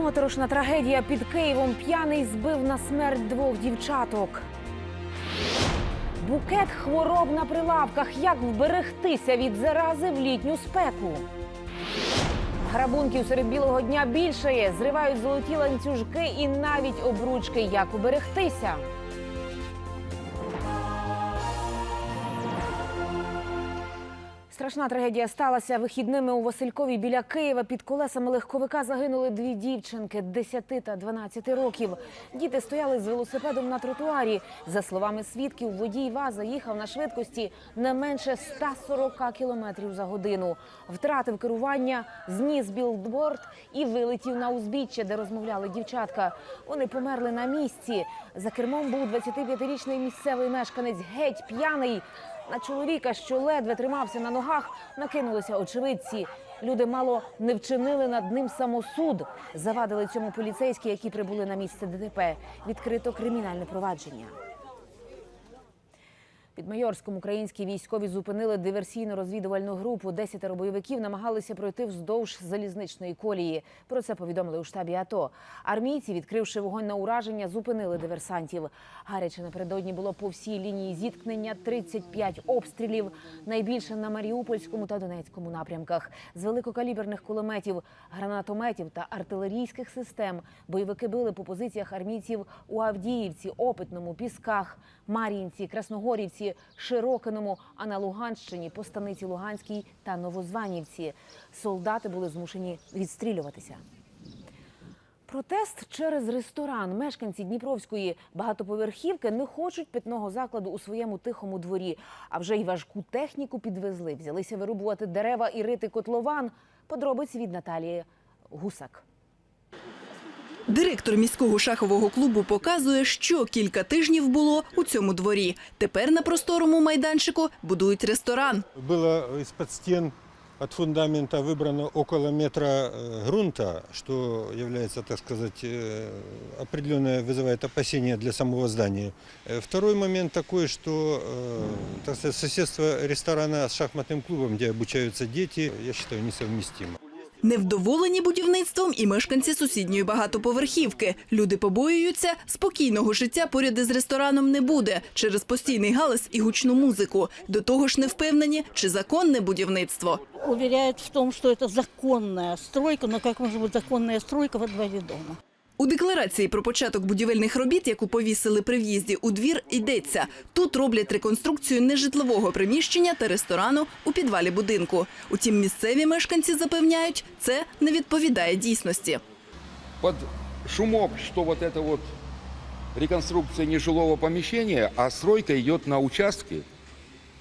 Моторошна трагедія під Києвом. П'яний збив на смерть двох дівчаток. Букет хвороб на прилавках. Як вберегтися від зарази в літню спеку? Грабунків серед білого дня більшає. Зривають золоті ланцюжки і навіть обручки. Як уберегтися? Страшна трагедія сталася вихідними у Василькові біля Києва. Під колесами легковика загинули дві дівчинки 10 та 12 років. Діти стояли з велосипедом на тротуарі. За словами свідків, водій ВАЗа їхав на швидкості не менше 140 кілометрів за годину. Втратив керування, зніс білдборд і вилетів на узбіччя, де розмовляли дівчатка. Вони померли на місці. За кермом був 25-річний місцевий мешканець, геть п'яний. На чоловіка, що ледве тримався на ногах, накинулися очевидці. Люди мало не вчинили над ним самосуд. Завадили цьому поліцейські, які прибули на місце ДТП. Відкрито кримінальне провадження. Під Майорськом українські військові зупинили диверсійно-розвідувальну групу. Десятеро бойовиків намагалися пройти вздовж залізничної колії. Про це повідомили у штабі АТО. Армійці, відкривши вогонь на ураження, зупинили диверсантів. Гаряче напередодні було по всій лінії зіткнення 35 обстрілів. Найбільше на Маріупольському та Донецькому напрямках. З великокаліберних кулеметів, гранатометів та артилерійських систем бойовики били по позиціях армійців у Авдіївці, Опитному, Пісках, Мар'їнці, Красногорівці, Широкиному, а на Луганщині по станиці Луганській та Новозванівці. Солдати були змушені відстрілюватися. Протест через ресторан. Мешканці Дніпровської багатоповерхівки не хочуть питного закладу у своєму тихому дворі. А вже й важку техніку підвезли. Взялися вирубувати дерева і рити котлован. Подробиці від Наталії Гусак. Директор міського шахового клубу показує, що кілька тижнів було у цьому дворі. Тепер на просторому майданчику будують ресторан. Было из-под стен от фундамента выбрано около метра э, грунта, что является, так сказать, э, определенное вызывает опасения для самого здания. Э, Второй момент такой, что э, так сказать, соседство ресторана с шахматным клубом, где обучаются дети, я считаю, несовместимо. Невдоволені будівництвом і мешканці сусідньої багатоповерхівки. Люди побоюються, спокійного життя поряд із рестораном не буде через постійний галас і гучну музику. До того ж не впевнені, чи законне будівництво. Увіряють в тому, що це законна стройка, але як може бути законна стройка во дворе дома? У декларації про початок будівельних робіт, яку повісили при в'їзді у двір, йдеться. Тут роблять реконструкцію нежитлового приміщення та ресторану у підвалі будинку. Утім, місцеві мешканці запевняють, це не відповідає дійсності. под шумок, что вот это вот реконструкция нежилого помещения, а стройка идет на участке,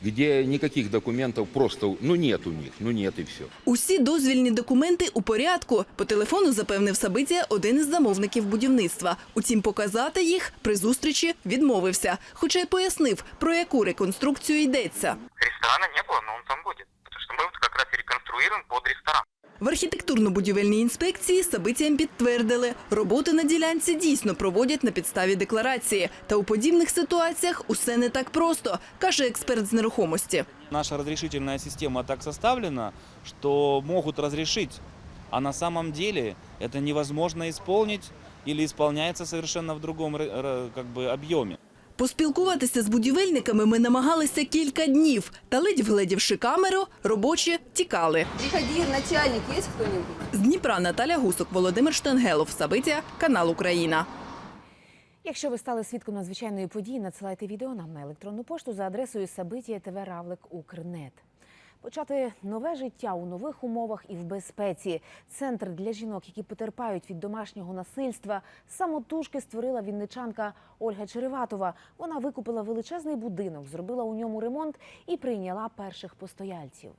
где ніяких документів просто, ну нет у них, ну нет і все. Усі дозвільні документи у порядку. По телефону запевнив Сабиція один із замовників будівництва. Утім, показати їх при зустрічі відмовився, хоча й пояснив, про яку реконструкцію йдеться. Ресторана не було, але він там буде, тому що ми якраз реконструюємо под ресторан. В архітектурно-будівельній інспекції Сабиціям підтвердили, роботи на ділянці дійсно проводять на підставі декларації. Та у подібних ситуаціях усе не так просто, каже експерт з нерухомості. Наша разрешительная система так составлена, что могут разрешить, а на самом деле это невозможно исполнить или исполняется совершенно в другом р- р- как бы, объеме. Поспілкуватися з будівельниками ми намагалися кілька днів, та ледь вгледівши камеру, робочі тікали. Приходи, начальник, є хто-нибудь? З Дніпра Наталя Гусок, Володимир Штангелов, Сабиція, канал Україна. Якщо ви стали свідком надзвичайної події, надсилайте відео нам на електронну пошту за адресою Сабитія ТВ Равлик Укрнет. Почати нове життя у нових умовах і в безпеці. Центр для жінок, які потерпають від домашнього насильства, самотужки створила вінничанка Ольга Череватова. Вона викупила величезний будинок, зробила у ньому ремонт і прийняла перших постояльців.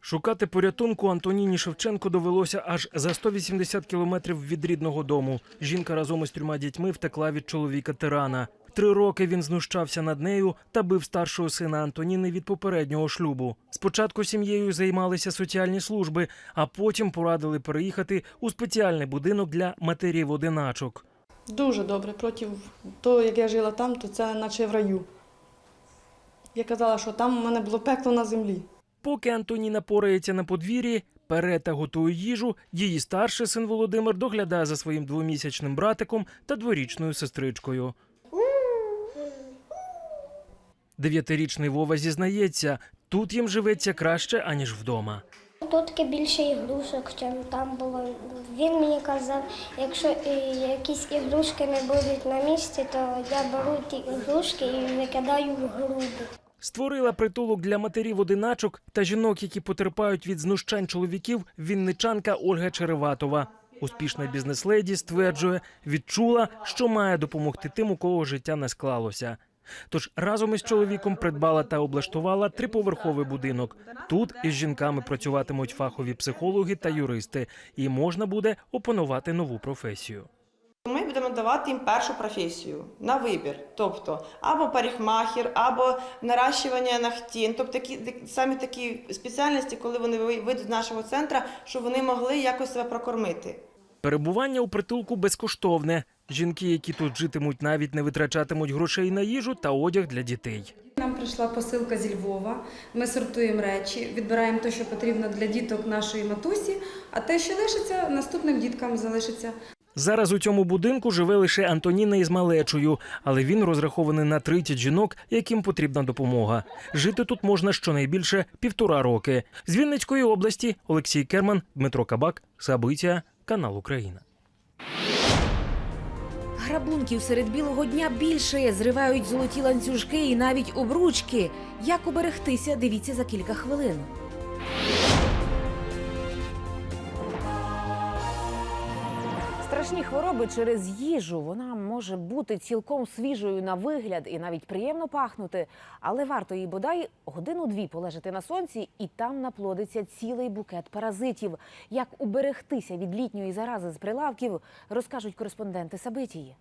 Шукати порятунку Антоніні Шевченко довелося аж за 180 кілометрів від рідного дому. Жінка разом із трьома дітьми втекла від чоловіка тирана. Три роки він знущався над нею та бив старшого сина Антоніни від попереднього шлюбу. Спочатку сім'єю займалися соціальні служби, а потім порадили переїхати у спеціальний будинок для матерів одиначок. Дуже добре. Проти того, як я жила там, то це наче в раю. Я казала, що там у мене було пекло на землі. Поки Антоніна порається на подвір'ї, Пере та готує їжу. Її старший син Володимир доглядає за своїм двомісячним братиком та дворічною сестричкою. Дев'ятирічний Вова зізнається, тут їм живеться краще аніж вдома. Тут більше ігрушок, ніж там було. Він мені казав, якщо якісь ігрушки не будуть на місці, то я беру ті ігрушки і викидаю в груди. Створила притулок для матерів одиначок та жінок, які потерпають від знущань чоловіків, вінничанка Ольга Череватова. Успішна бізнес-леді стверджує, відчула, що має допомогти тим, у кого життя не склалося. Тож разом із чоловіком придбала та облаштувала триповерховий будинок. Тут із жінками працюватимуть фахові психологи та юристи, і можна буде опанувати нову професію. Ми будемо давати їм першу професію на вибір. Тобто або парикмахер, або наращування ногтін. Тобто такі, саме такі спеціальності, коли вони ви- вийдуть з нашого центру, щоб вони могли якось себе прокормити. Перебування у притулку безкоштовне. Жінки, які тут житимуть, навіть не витрачатимуть грошей на їжу та одяг для дітей. Нам прийшла посилка зі Львова. Ми сортуємо речі, відбираємо те, що потрібно для діток нашої матусі, а те, що лишиться, наступним діткам залишиться. Зараз у цьому будинку живе лише Антоніна із малечою, але він розрахований на 30 жінок, яким потрібна допомога. Жити тут можна щонайбільше півтора роки. З Вінницької області Олексій Керман, Дмитро Кабак, Сабиття, канал Україна. Грабунків серед білого дня більше зривають золоті ланцюжки і навіть обручки. Як оберегтися, дивіться за кілька хвилин. Страшні хвороби через їжу. Вона може бути цілком свіжою на вигляд і навіть приємно пахнути, але варто їй бодай годину-дві полежати на сонці, і там наплодиться цілий букет паразитів. Як уберегтися від літньої зарази з прилавків, розкажуть кореспонденти Сабитії.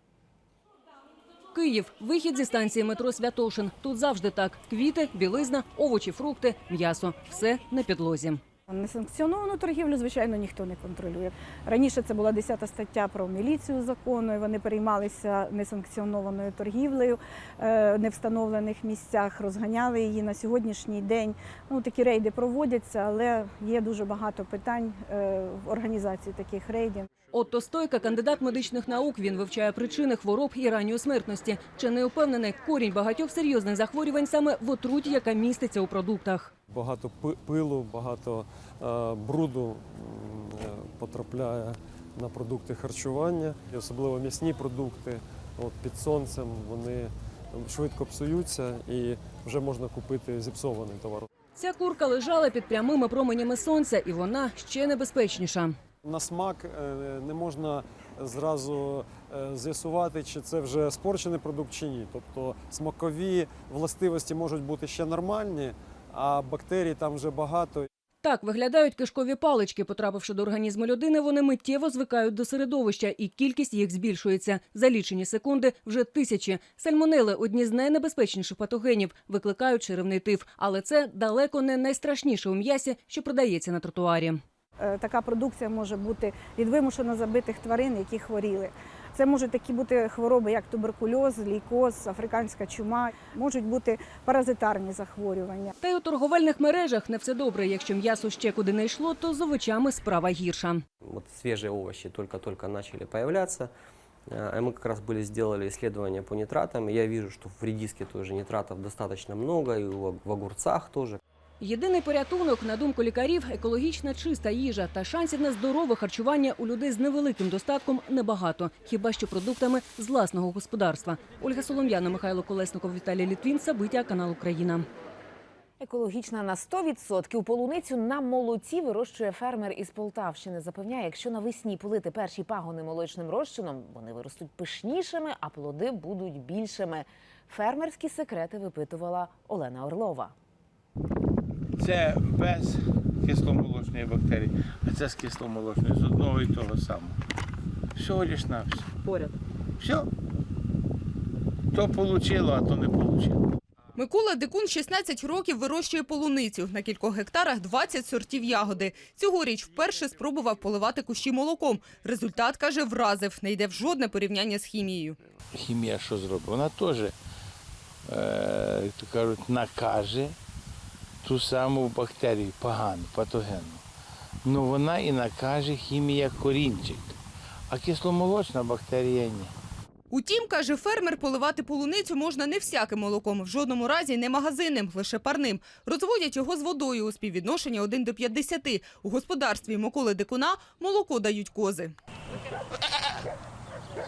Київ. Вихід зі станції метро Святошин. Тут завжди так: квіти, білизна, овочі, фрукти, м'ясо. Все на підлозі. Несанкціоновану торгівлю, звичайно, ніхто не контролює. Раніше це була 10 стаття про міліцію закону. і Вони переймалися несанкціонованою торгівлею в не встановлених місцях, розганяли її на сьогоднішній день. Ну такі рейди проводяться, але є дуже багато питань е, в організації таких рейдів. Отто Стойка, кандидат медичних наук. Він вивчає причини хвороб і ранньої смертності. Чи не упевнений, корінь багатьох серйозних захворювань саме в отруті, яка міститься у продуктах. Багато пилу, багато е, бруду е, потрапляє на продукти харчування, і особливо м'ясні продукти. От під сонцем вони швидко псуються і вже можна купити зіпсований товар. Ця курка лежала під прямими променями сонця, і вона ще небезпечніша. На смак е, не можна зразу е, з'ясувати, чи це вже спорчений продукт чи ні. Тобто смакові властивості можуть бути ще нормальні, а бактерій там вже багато. Так виглядають кишкові палички. Потрапивши до організму людини, вони миттєво звикають до середовища, і кількість їх збільшується. За лічені секунди вже тисячі. Сальмонели одні з найнебезпечніших патогенів, викликають черевний тиф. Але це далеко не найстрашніше у м'ясі, що продається на тротуарі. Е, Така продукція може бути від вимушено забитих тварин, які хворіли. Це можуть такі бути хвороби, як туберкульоз, лейкоз, африканська чума, можуть бути паразитарні захворювання. Та й у торговельних мережах не все добре. Якщо м'ясо ще куди не йшло, то з овочами справа гірша. Вот свежие овощи только-только начали появляться. Э, Мы как раз были сделали исследования по нитратам, и я вижу, что в редиске тоже нитратов достаточно много, и в в огурцах тоже. Єдиний порятунок, на думку лікарів, екологічна чиста їжа та шансів на здорове харчування у людей з невеликим достатком небагато, хіба що продуктами з власного господарства. Ольга Солом'яна, Михайло Колесников, Віталій Літвін, Сабиття, канал Україна. Екологічна на 100%. полуницю на молоці вирощує фермер із Полтавщини. Запевняє, якщо навесні полити перші пагони молочним розчином, вони виростуть пишнішими, а плоди будуть більшими. Фермерські секрети випитувала Олена Орлова. Це без кисломолочної бактерії, а це з кисломолочної, з одного і того самого. Всього лиш на все. Поряд. Все. То получило, а то не получило. Микола Дикун 16 років вирощує полуницю. На кількох гектарах 20 сортів ягоди. Цьогоріч вперше спробував поливати кущі молоком. Результат, каже, вразив. Не йде в жодне порівняння з хімією. Хімія що зробить? Вона теж, е, кажуть, накаже ту саму бактерію погану, патогенну. Ну вона і накаже хімія корінчик. А кисломолочна бактерія ні. Утім, каже фермер, поливати полуницю можна не всяким молоком, в жодному разі не магазинним, лише парним. Розводять його з водою у співвідношенні 1 до 50. У господарстві Миколи Дикуна молоко дають кози.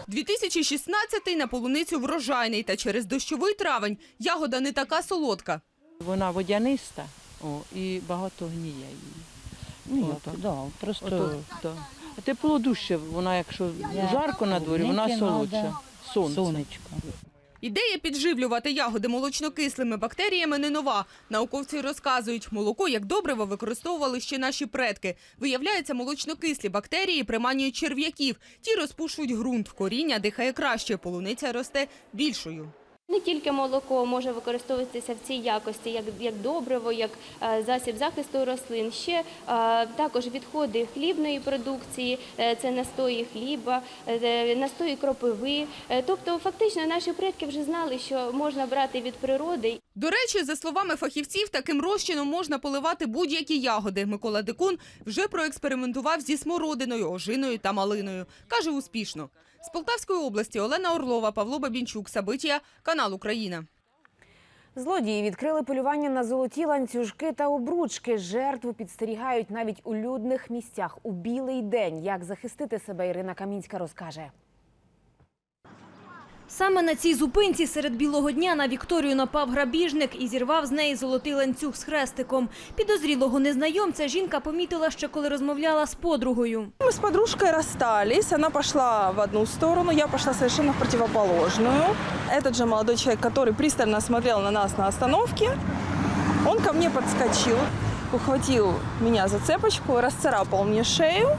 2016 на полуницю врожайний, та через дощовий травень ягода не така солодка. Вона водяниста о, і багато гніє її. Ну, Ото, так. да, просто Ото, да. А тепло дужче, вона якщо жарко на дворі, вона Ники солодша. Сонце. сонечко. Ідея підживлювати ягоди молочнокислими бактеріями не нова. Науковці розказують, молоко як добриво використовували ще наші предки. Виявляється, молочнокислі бактерії приманюють черв'яків. Ті розпушують ґрунт, коріння дихає краще, полуниця росте більшою. Не тільки молоко може використовуватися в цій якості, як, як добриво, як е, засіб захисту рослин. Ще е, також відходи хлібної продукції, е, це настої хліба, настої кропиви. Тобто, фактично, наші предки вже знали, що можна брати від природи. До речі, за словами фахівців, таким розчином можна поливати будь-які ягоди. Микола Дикун вже проекспериментував зі смородиною, ожиною та малиною. Каже, успішно. З Полтавської області Олена Орлова, Павло Бабінчук, Сабитія, канал Україна. Злодії відкрили полювання на золоті ланцюжки та обручки. Жертву підстерігають навіть у людних місцях у білий день. Як захистити себе, Ірина Камінська розкаже. Саме на цій зупинці серед білого дня на Вікторію напав грабіжник і зірвав з неї золотий ланцюг з хрестиком. Підозрілого незнайомця жінка помітила ще коли розмовляла з подругою. Мы с подружкой расстались, она пошла в одну сторону, я пошла совершенно в противоположную. Этот же молодой человек, который пристально смотрел на нас на остановке, он ко мне подскочил, ухватил меня за цепочку, расцарапал мне шею.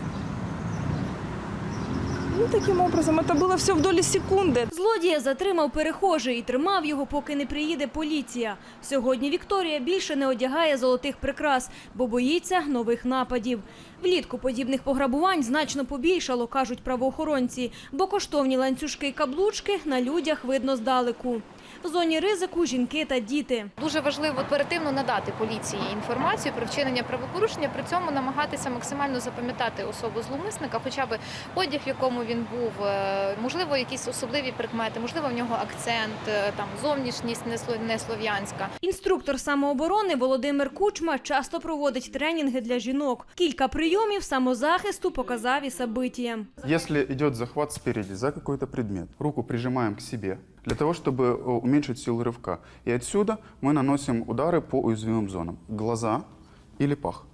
Ну, таким образом, это было все в доли секунды. Злодія затримав перехожий і тримав його, поки не приїде поліція. Сьогодні Вікторія більше не одягає золотих прикрас, бо боїться нових нападів. Влітку подібних пограбувань значно побільшало, кажуть правоохоронці, бо коштовні ланцюжки і каблучки на людях видно здалеку. В зоні ризику жінки та діти. Дуже важливо оперативно надати поліції інформацію про вчинення правопорушення, при цьому намагатися максимально запам'ятати особу зловмисника, хоча б одяг, в якому він був, е, можливо, якісь особливі предмети, можливо, в нього акцент, е, там зовнішність не слов'янська. Інструктор самооборони Володимир Кучма часто проводить тренінги для жінок. Кілька прийомів самозахисту показав і Сабитія. Если идет захват спереди за какой-то предмет, руку прижимаем к себе для того, чтобы э, уменьшить силу рывка. И отсюда мы наносим удары по уязвимым зонам. Глаза или пах.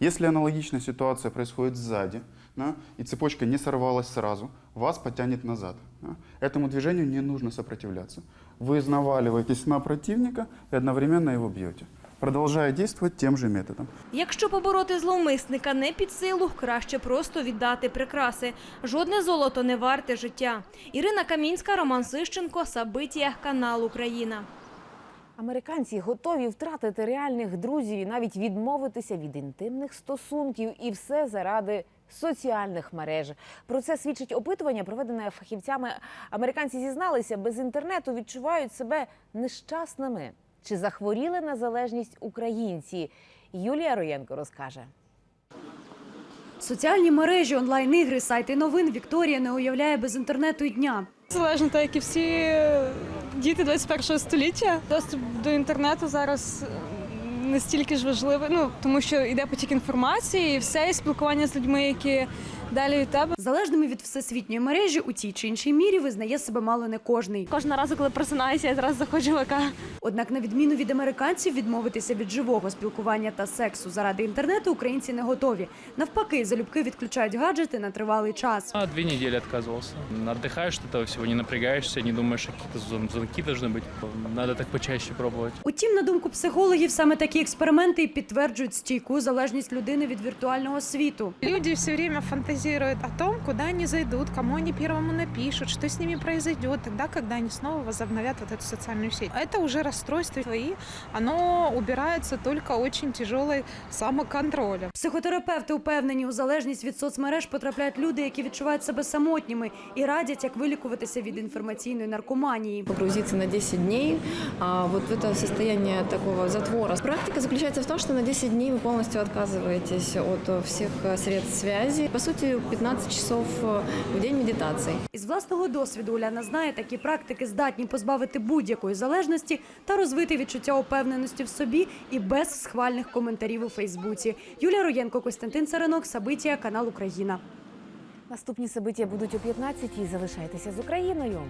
Если аналогичная ситуация происходит сзади, да, и цепочка не сорвалась сразу, вас потянет назад. да. Этому движению не нужно сопротивляться. Вы наваливаетесь на противника и одновременно его бьете, продолжая действовать тем же методом. Якщо побороти зловмисника не під силу, краще просто віддати прикраси. Жодне золото не варте життя. Ірина Камінська, Роман Сищенко, Сабитія, канал Україна. Американці готові втратити реальних друзів і навіть відмовитися від інтимних стосунків, і все заради соціальних мереж. Про це свідчить опитування, проведене фахівцями. Американці зізналися, без інтернету відчувають себе нещасними. Чи захворіли на залежність українці? Юлія Роєнко розкаже. Соціальні мережі, онлайн-ігри, сайти новин Вікторія не уявляє без інтернету й дня. Залежно так, як і всі діти 21 століття. Доступ до інтернету зараз е, не стільки ж важливий, ну тому що йде потік інформації, і все і спілкування з людьми, які далі від тебе. Залежними від всесвітньої мережі у тій чи іншій мірі визнає себе мало не кожний. Кожного разу, коли просинаюся, я зразу заходжу в ВК. Однак, на відміну від американців, відмовитися від живого спілкування та сексу заради інтернету українці не готові. Навпаки, залюбки відключають гаджети на тривалий час. На две недели отказывался. Отдыхаешь от этого всего, не напрягаешься, не думаешь, а какие-то звон- звонки должны быть. Надо так почаще пробовать. Утім, на думку психологів, саме такі експерименти і підтверджують стійку залежність людини від віртуального світу. Люди все время фантазируют о том, куда они зайдут, кому они первому напишут, что с ними произойдет тогда, когда они снова возобновят вот эту социальную сеть. Это уже расстройство, и оно убирается только очень тяжелой самоконтролем. Психотерапевти упевнені, у залежність від соцмереж потрапляють люди, які відчувають себе самотніми і радять, як вилікуватися від інформаційної наркоманії. погрузиться на 10 дней а, вот в это состояние такого затвора. Практика Практика заключается в том, что на 10 дней вы полностью отказываетесь от э, всех э, средств связи. По сути, 15 часов э, в день медитаций. Із власного досвіду Уляна знає, такі практики здатні позбавити будь-якої залежності та розвити відчуття упевненості в собі і без схвальних коментарів у Фейсбуці. Юлія Роєнко, Костянтин Царинок, Сабитія, канал Україна. Наступні собиття будуть о 15-й. Залишайтеся з Україною.